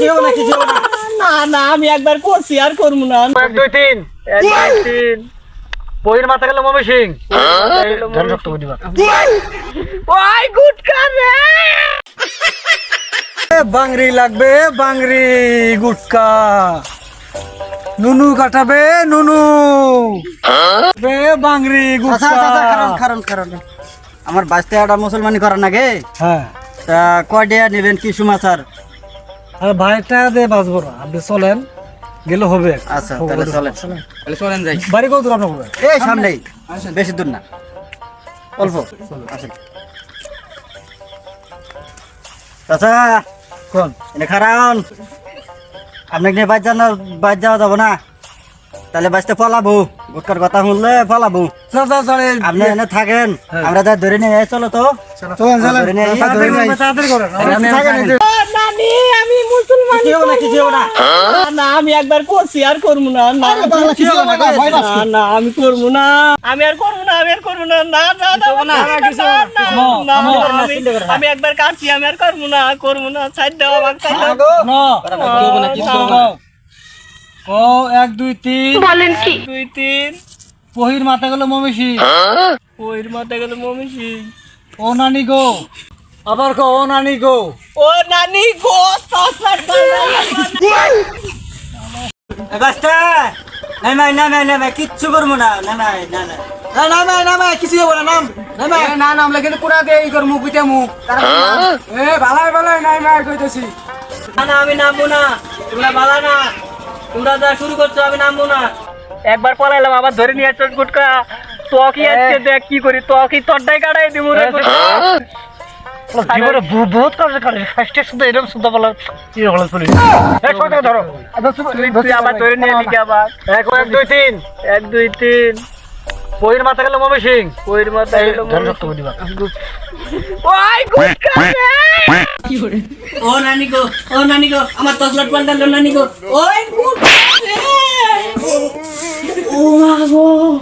কিছু না কিছু না। না না আমি একবার করছি আর করব না। এক দুই তিন। এক দুই তিন। বইয়ের মাথা গেল মমি সিং। দিবা ওই গুটকা রে! বাংরি লাগবে বাংরি গুটকা। নুনু কাটাবে নুনু। বে বাংরি গুটকা। কারণ কারণ কারণ আমার বাঁচতে একটা মুসলমানি করার নাকি হ্যাঁ। তা কয়ডিয়া নেবেন কি সমাচার? আর ভাইটা দিয়ে বাঁচবো না। আপনি চলেন গেলে হবে আচ্ছা তাহলে চলেন। তাহলে চলেন যাই। বাড়ি কত দূর আপনার এই সামনেই বেশি দূর না। অল্প। আসেন চাচা কোন? এনে খারান। আপনাকে নিয়ে বাইর যান বাইর যাওয়া যাব না। তাহলে বাঁচতে পলাবো। গুটকার কথা শুনলে পলাবো। আপনি এনে থাকেন। হ্যাঁ। আমরা যা ধরে নিয়ে চলো তো। চলেন চলেন। আমি মুসলমান না না? না। আমি একবার করছি আর করব না আমি করব না। আমি আর করব না আমি আর করব না না না আমো, একবার কাটছি আমি আর করব না করব না ছাড় দাও আমাকে ছাড় দাও। না না, ও এক দুই তিন। দুই তিন। পহির মাথা গেল মমিষি পহির মাথা গেল মমি সিং ও নানি গো। আবার কো ও নানি গো। ও নানি গো বাস্তা নাই নাই নাই নাই নাই কিচ্ছু করব না। না নাই না নাই না না না না কিছু হবে না নাম না না নাম লাগে পুরা দে ই কর মুখ পিটা এ ভালাই ভালাই নাই নাই কইতেছি। না না আমি নামবো না। তোমরা বালা না। তোমরা যা শুরু করছ আমি নামবো না। একবার পলাইলাম আবার ধরে নিয়ে আসছ গুটকা। তো কি আজকে দেখ কি করি তো কি তোরটাই কাটাই দিব রে। জীবনে বহুত কাজ করে ফার্স্টে শুধু এরকম শুধু বলা। কি হলো চলি এক কথা ধরো। তুই- তুই আবার ধরে নিয়ে লিখে আবার। এক এক দুই তিন। এক দুই তিন। বইয়ের মাথা গেল মমি সিং। ওইর মাথা গেল করে ওই গুটকা রে! ও নানি গো ও নানি গো আমার তসলাট পাল্টালো নানি গো। ওই ও মা গো।